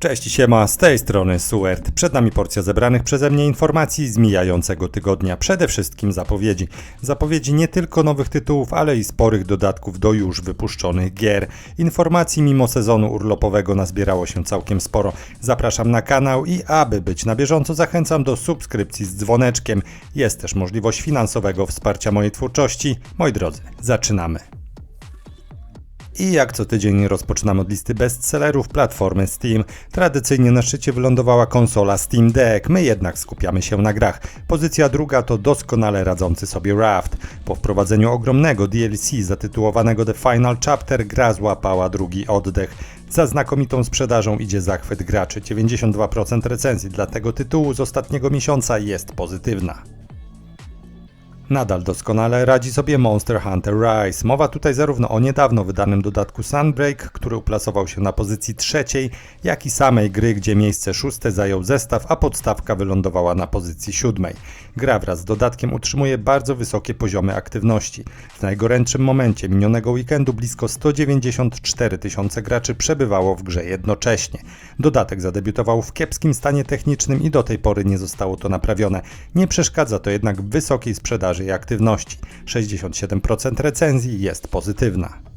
Cześć i siema, z tej strony Suert. Przed nami porcja zebranych przeze mnie informacji z mijającego tygodnia. Przede wszystkim zapowiedzi. Zapowiedzi nie tylko nowych tytułów, ale i sporych dodatków do już wypuszczonych gier. Informacji mimo sezonu urlopowego nazbierało się całkiem sporo. Zapraszam na kanał i aby być na bieżąco zachęcam do subskrypcji z dzwoneczkiem. Jest też możliwość finansowego wsparcia mojej twórczości. Moi drodzy, zaczynamy. I jak co tydzień rozpoczynamy od listy bestsellerów platformy Steam. Tradycyjnie na szczycie wylądowała konsola Steam Deck, my jednak skupiamy się na grach. Pozycja druga to doskonale radzący sobie Raft. Po wprowadzeniu ogromnego DLC zatytułowanego The Final Chapter gra złapała drugi oddech. Za znakomitą sprzedażą idzie zachwyt graczy. 92% recenzji dla tego tytułu z ostatniego miesiąca jest pozytywna. Nadal doskonale radzi sobie Monster Hunter Rise. Mowa tutaj zarówno o niedawno wydanym dodatku Sunbreak, który uplasował się na pozycji trzeciej, jak i samej gry, gdzie miejsce szóste zajął zestaw, a podstawka wylądowała na pozycji siódmej. Gra wraz z dodatkiem utrzymuje bardzo wysokie poziomy aktywności. W najgorętszym momencie minionego weekendu blisko 194 tysiące graczy przebywało w grze jednocześnie. Dodatek zadebiutował w kiepskim stanie technicznym i do tej pory nie zostało to naprawione. Nie przeszkadza to jednak wysokiej sprzedaży i aktywności. 67% recenzji jest pozytywna.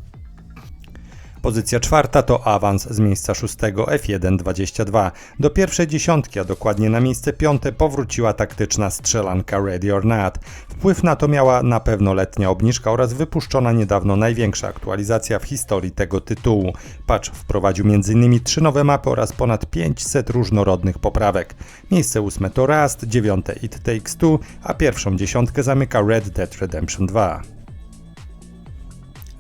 Pozycja czwarta to awans z miejsca szóstego F1.22. Do pierwszej dziesiątki, a dokładnie na miejsce piąte powróciła taktyczna strzelanka Ready or Not. Wpływ na to miała na pewno letnia obniżka oraz wypuszczona niedawno największa aktualizacja w historii tego tytułu. Patch wprowadził m.in. trzy nowe mapy oraz ponad 500 różnorodnych poprawek. Miejsce ósme to Rust, dziewiąte It Takes Two, a pierwszą dziesiątkę zamyka Red Dead Redemption 2.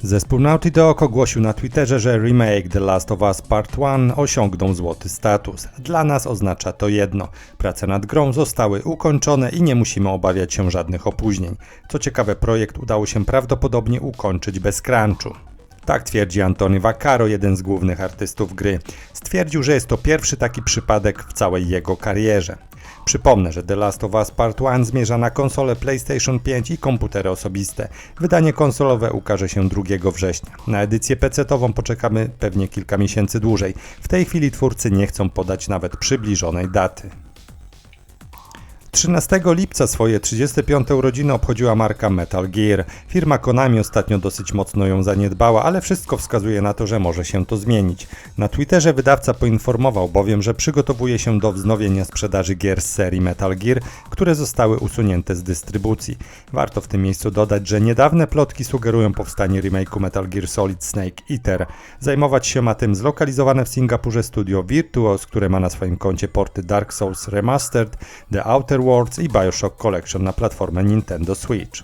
Zespół Naughty Dog ogłosił na Twitterze, że remake The Last of Us Part 1 osiągnął złoty status. Dla nas oznacza to jedno. Prace nad grą zostały ukończone i nie musimy obawiać się żadnych opóźnień. Co ciekawe, projekt udało się prawdopodobnie ukończyć bez crunchu. Tak twierdzi Antony Vaccaro, jeden z głównych artystów gry. Stwierdził, że jest to pierwszy taki przypadek w całej jego karierze. Przypomnę, że The Last of Us Part 1 zmierza na konsole PlayStation 5 i komputery osobiste. Wydanie konsolowe ukaże się 2 września. Na edycję PC-ową poczekamy pewnie kilka miesięcy dłużej. W tej chwili twórcy nie chcą podać nawet przybliżonej daty. 13 lipca swoje 35. urodziny obchodziła marka Metal Gear. Firma Konami ostatnio dosyć mocno ją zaniedbała, ale wszystko wskazuje na to, że może się to zmienić. Na Twitterze wydawca poinformował bowiem, że przygotowuje się do wznowienia sprzedaży gier z serii Metal Gear, które zostały usunięte z dystrybucji. Warto w tym miejscu dodać, że niedawne plotki sugerują powstanie remake'u Metal Gear Solid Snake Eater. Zajmować się ma tym zlokalizowane w Singapurze studio Virtuos, które ma na swoim koncie porty Dark Souls Remastered, The Outer Worlds i Bioshock Collection na platformę Nintendo Switch.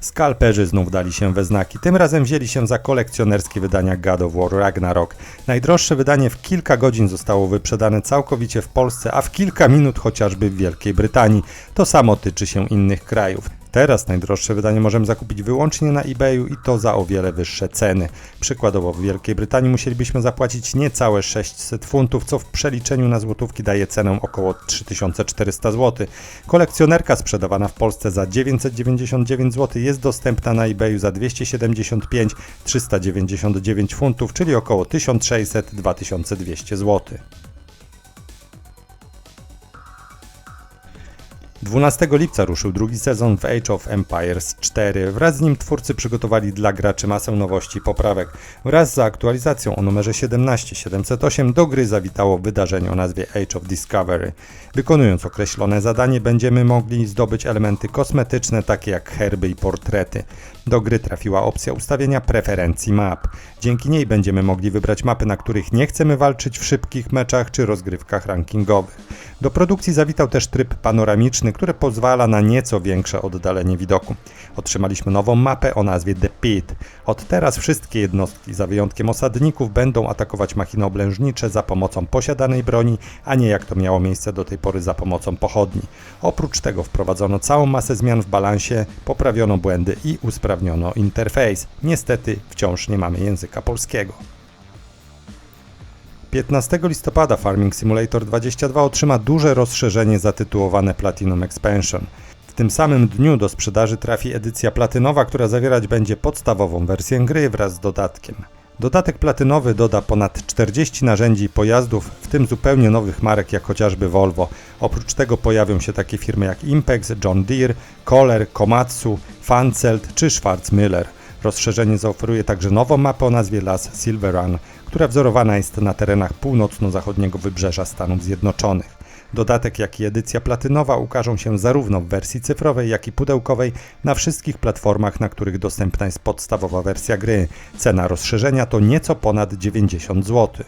Skalperzy znów dali się we znaki. Tym razem wzięli się za kolekcjonerskie wydania God of War Ragnarok. Najdroższe wydanie w kilka godzin zostało wyprzedane całkowicie w Polsce, a w kilka minut chociażby w Wielkiej Brytanii. To samo tyczy się innych krajów. Teraz najdroższe wydanie możemy zakupić wyłącznie na eBayu i to za o wiele wyższe ceny. Przykładowo w Wielkiej Brytanii musielibyśmy zapłacić niecałe 600 funtów, co w przeliczeniu na złotówki daje cenę około 3400 zł. Kolekcjonerka sprzedawana w Polsce za 999 zł jest dostępna na eBayu za 275-399 funtów, czyli około 1600-2200 zł. 12 lipca ruszył drugi sezon w Age of Empires 4. Wraz z nim twórcy przygotowali dla graczy masę nowości i poprawek. Wraz z aktualizacją o numerze 17708 do gry zawitało wydarzenie o nazwie Age of Discovery. Wykonując określone zadanie będziemy mogli zdobyć elementy kosmetyczne takie jak herby i portrety. Do gry trafiła opcja ustawienia preferencji map. Dzięki niej będziemy mogli wybrać mapy, na których nie chcemy walczyć w szybkich meczach czy rozgrywkach rankingowych. Do produkcji zawitał też tryb panoramiczny, który pozwala na nieco większe oddalenie widoku. Otrzymaliśmy nową mapę o nazwie The Pit. Od teraz wszystkie jednostki, za wyjątkiem osadników, będą atakować machiny oblężnicze za pomocą posiadanej broni, a nie jak to miało miejsce do tej pory za pomocą pochodni. Oprócz tego wprowadzono całą masę zmian w balansie, poprawiono błędy i usprawniono interfejs. Niestety wciąż nie mamy języka polskiego. 15 listopada Farming Simulator 22 otrzyma duże rozszerzenie zatytułowane Platinum Expansion. W tym samym dniu do sprzedaży trafi edycja platynowa, która zawierać będzie podstawową wersję gry wraz z dodatkiem. Dodatek platynowy doda ponad 40 narzędzi i pojazdów, w tym zupełnie nowych marek jak chociażby Volvo. Oprócz tego pojawią się takie firmy jak Impex, John Deere, Kohler, Komatsu, Fanzelt czy Schwarzmüller. Rozszerzenie zaoferuje także nową mapę o nazwie Las Silver Run, która wzorowana jest na terenach północno-zachodniego wybrzeża Stanów Zjednoczonych. Dodatek, jak i edycja platynowa ukażą się zarówno w wersji cyfrowej, jak i pudełkowej na wszystkich platformach, na których dostępna jest podstawowa wersja gry. Cena rozszerzenia to nieco ponad 90 zł.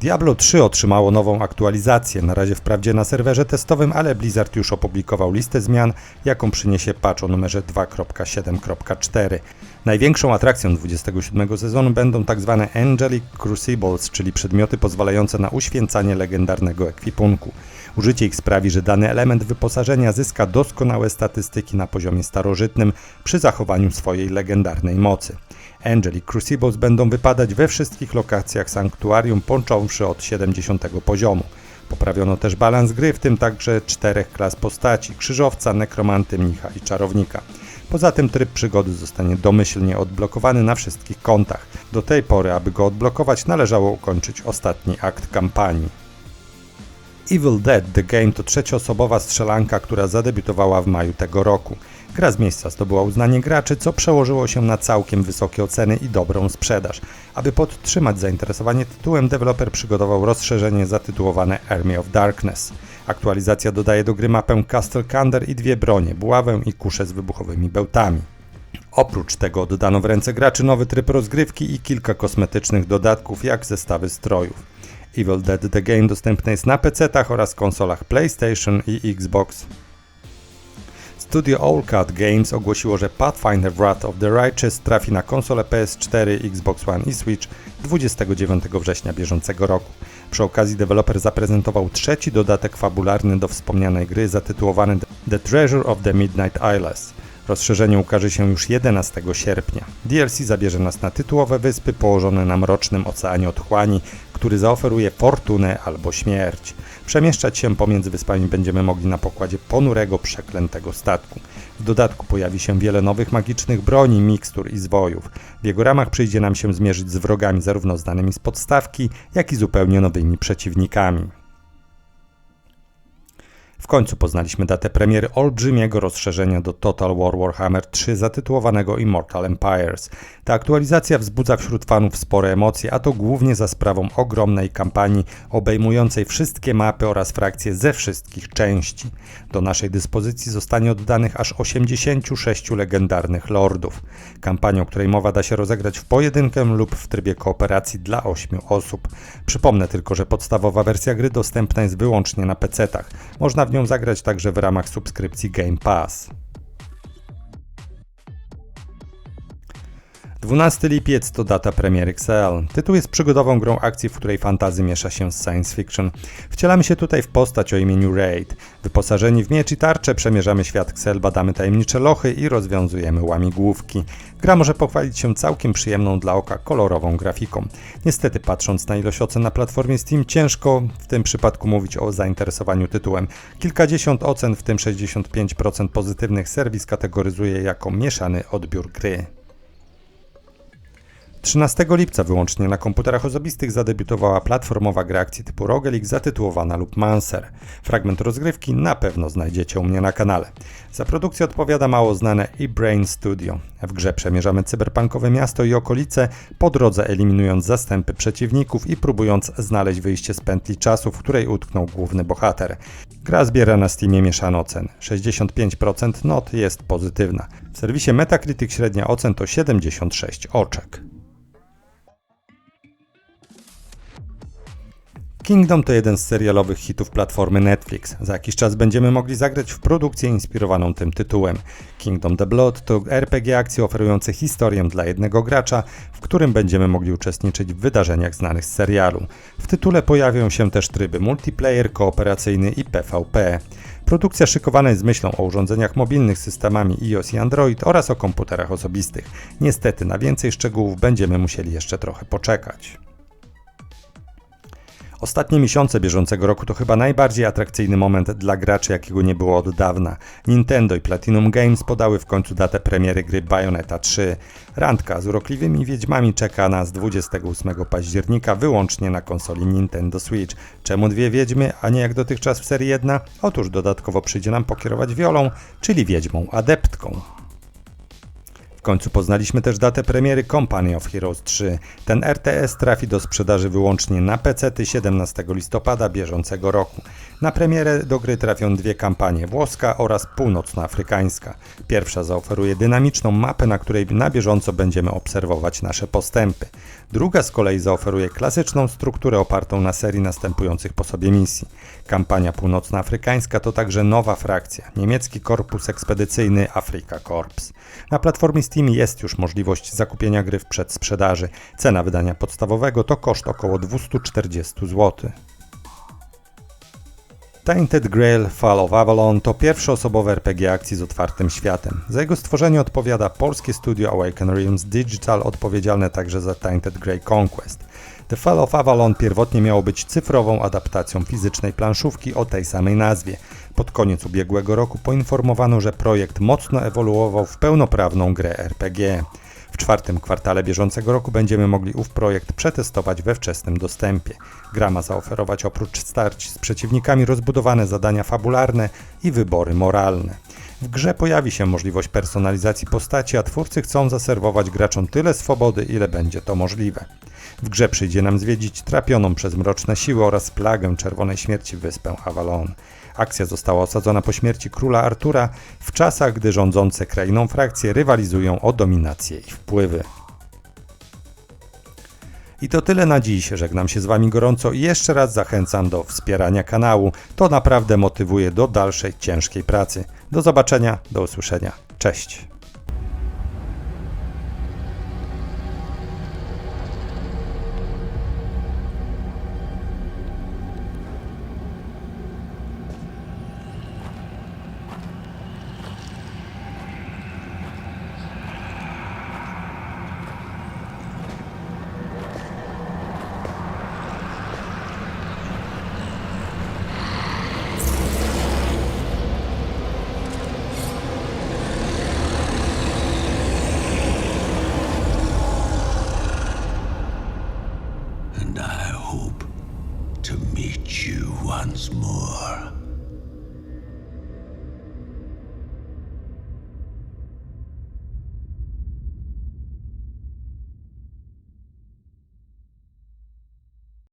Diablo 3 otrzymało nową aktualizację, na razie wprawdzie na serwerze testowym, ale Blizzard już opublikował listę zmian, jaką przyniesie patch o numerze 2.7.4. Największą atrakcją 27 sezonu będą tzw. Tak Angelic Crucibles, czyli przedmioty pozwalające na uświęcanie legendarnego ekwipunku. Użycie ich sprawi, że dany element wyposażenia zyska doskonałe statystyki na poziomie starożytnym przy zachowaniu swojej legendarnej mocy. Angelic Crucibles będą wypadać we wszystkich lokacjach sanktuarium, począwszy od 70 poziomu. Poprawiono też balans gry, w tym także czterech klas postaci: krzyżowca, nekromanty, mnicha i czarownika. Poza tym tryb przygody zostanie domyślnie odblokowany na wszystkich kontach. Do tej pory, aby go odblokować, należało ukończyć ostatni akt kampanii. Evil Dead The Game to trzecioosobowa strzelanka, która zadebiutowała w maju tego roku. Gra z miejsca zdobyła uznanie graczy, co przełożyło się na całkiem wysokie oceny i dobrą sprzedaż. Aby podtrzymać zainteresowanie tytułem, deweloper przygotował rozszerzenie zatytułowane Army of Darkness. Aktualizacja dodaje do gry mapę Castle Kander i dwie bronie, buławę i kuszę z wybuchowymi bełtami. Oprócz tego dodano w ręce graczy nowy tryb rozgrywki i kilka kosmetycznych dodatków, jak zestawy strojów. Evil Dead The Game dostępny jest na PC-tach oraz konsolach PlayStation i Xbox. Studio Owlcat Games ogłosiło, że Pathfinder Wrath of the Righteous trafi na konsole PS4, Xbox One i Switch 29 września bieżącego roku. Przy okazji deweloper zaprezentował trzeci dodatek fabularny do wspomnianej gry zatytułowany The Treasure of the Midnight Isles. Rozszerzenie ukaże się już 11 sierpnia. DLC zabierze nas na tytułowe wyspy położone na mrocznym oceanie otchłani, który zaoferuje fortunę albo śmierć. Przemieszczać się pomiędzy wyspami będziemy mogli na pokładzie ponurego, przeklętego statku. W dodatku pojawi się wiele nowych magicznych broni, mikstur i zwojów. W jego ramach przyjdzie nam się zmierzyć z wrogami zarówno znanymi z podstawki, jak i zupełnie nowymi przeciwnikami. Końcu poznaliśmy datę premiery olbrzymiego rozszerzenia do Total War Warhammer 3 zatytułowanego Immortal Empires. Ta aktualizacja wzbudza wśród fanów spore emocje, a to głównie za sprawą ogromnej kampanii obejmującej wszystkie mapy oraz frakcje ze wszystkich części. Do naszej dyspozycji zostanie oddanych aż 86 legendarnych lordów. Kampanią, której mowa da się rozegrać w pojedynkę lub w trybie kooperacji dla 8 osób. Przypomnę tylko, że podstawowa wersja gry dostępna jest wyłącznie na PC-tach. Można w nią zagrać także w ramach subskrypcji Game Pass. 12 lipiec to data premiery XL. Tytuł jest przygodową grą akcji, w której fantazy miesza się z science fiction. Wcielamy się tutaj w postać o imieniu Raid. Wyposażeni w miecz i tarcze przemierzamy świat XL, badamy tajemnicze lochy i rozwiązujemy łamigłówki. Gra może pochwalić się całkiem przyjemną dla oka kolorową grafiką. Niestety patrząc na ilość ocen na platformie Steam ciężko w tym przypadku mówić o zainteresowaniu tytułem. Kilkadziesiąt ocen, w tym 65% pozytywnych serwis kategoryzuje jako mieszany odbiór gry. 13 lipca wyłącznie na komputerach osobistych zadebiutowała platformowa gra akcji typu Roguelike zatytułowana lub Manser. Fragment rozgrywki na pewno znajdziecie u mnie na kanale. Za produkcję odpowiada mało znane eBrain Studio. W grze przemierzamy cyberpunkowe miasto i okolice, po drodze eliminując zastępy przeciwników i próbując znaleźć wyjście z pętli czasu, w której utknął główny bohater. Gra zbiera na Steamie mieszane ocen. 65% not jest pozytywna. W serwisie Metacritic średnia ocen to 76 oczek. Kingdom to jeden z serialowych hitów platformy Netflix. Za jakiś czas będziemy mogli zagrać w produkcję inspirowaną tym tytułem. Kingdom The Blood to RPG akcji oferujący historię dla jednego gracza, w którym będziemy mogli uczestniczyć w wydarzeniach znanych z serialu. W tytule pojawią się też tryby multiplayer, kooperacyjny i PvP. Produkcja szykowana jest z myślą o urządzeniach mobilnych systemami iOS i Android oraz o komputerach osobistych. Niestety na więcej szczegółów będziemy musieli jeszcze trochę poczekać. Ostatnie miesiące bieżącego roku to chyba najbardziej atrakcyjny moment dla graczy, jakiego nie było od dawna. Nintendo i Platinum Games podały w końcu datę premiery gry Bayonetta 3. Randka z urokliwymi wiedźmami czeka nas 28 października wyłącznie na konsoli Nintendo Switch. Czemu dwie wiedźmy, a nie jak dotychczas w serii jedna? Otóż dodatkowo przyjdzie nam pokierować wiolą, czyli wiedźmą adeptką. W końcu poznaliśmy też datę premiery Company of Heroes 3. Ten RTS trafi do sprzedaży wyłącznie na PC 17 listopada bieżącego roku. Na premierę do gry trafią dwie kampanie, włoska oraz północnoafrykańska. Pierwsza zaoferuje dynamiczną mapę, na której na bieżąco będziemy obserwować nasze postępy. Druga z kolei zaoferuje klasyczną strukturę opartą na serii następujących po sobie misji. Kampania północnoafrykańska to także nowa frakcja, niemiecki korpus ekspedycyjny Afrika Corps. Na platformie Steam jest już możliwość zakupienia gry w przedsprzedaży. Cena wydania podstawowego to koszt około 240 zł. Tainted Grail Fall of Avalon to pierwszoosobowe RPG akcji z otwartym światem. Za jego stworzenie odpowiada polskie studio Awaken Realms Digital, odpowiedzialne także za Tainted Grail Conquest. The Fall of Avalon pierwotnie miało być cyfrową adaptacją fizycznej planszówki o tej samej nazwie. Pod koniec ubiegłego roku poinformowano, że projekt mocno ewoluował w pełnoprawną grę RPG. W czwartym kwartale bieżącego roku będziemy mogli ów projekt przetestować we wczesnym dostępie. Gra ma zaoferować oprócz starć z przeciwnikami rozbudowane zadania fabularne i wybory moralne. W grze pojawi się możliwość personalizacji postaci, a twórcy chcą zaserwować graczom tyle swobody, ile będzie to możliwe. W grze przyjdzie nam zwiedzić trapioną przez mroczne siły oraz plagę czerwonej śmierci wyspę Avalon. Akcja została osadzona po śmierci króla Artura w czasach, gdy rządzące krainą frakcje rywalizują o dominację i wpływy. I to tyle na dziś. Żegnam się z Wami gorąco i jeszcze raz zachęcam do wspierania kanału. To naprawdę motywuje do dalszej ciężkiej pracy. Do zobaczenia, do usłyszenia. Cześć.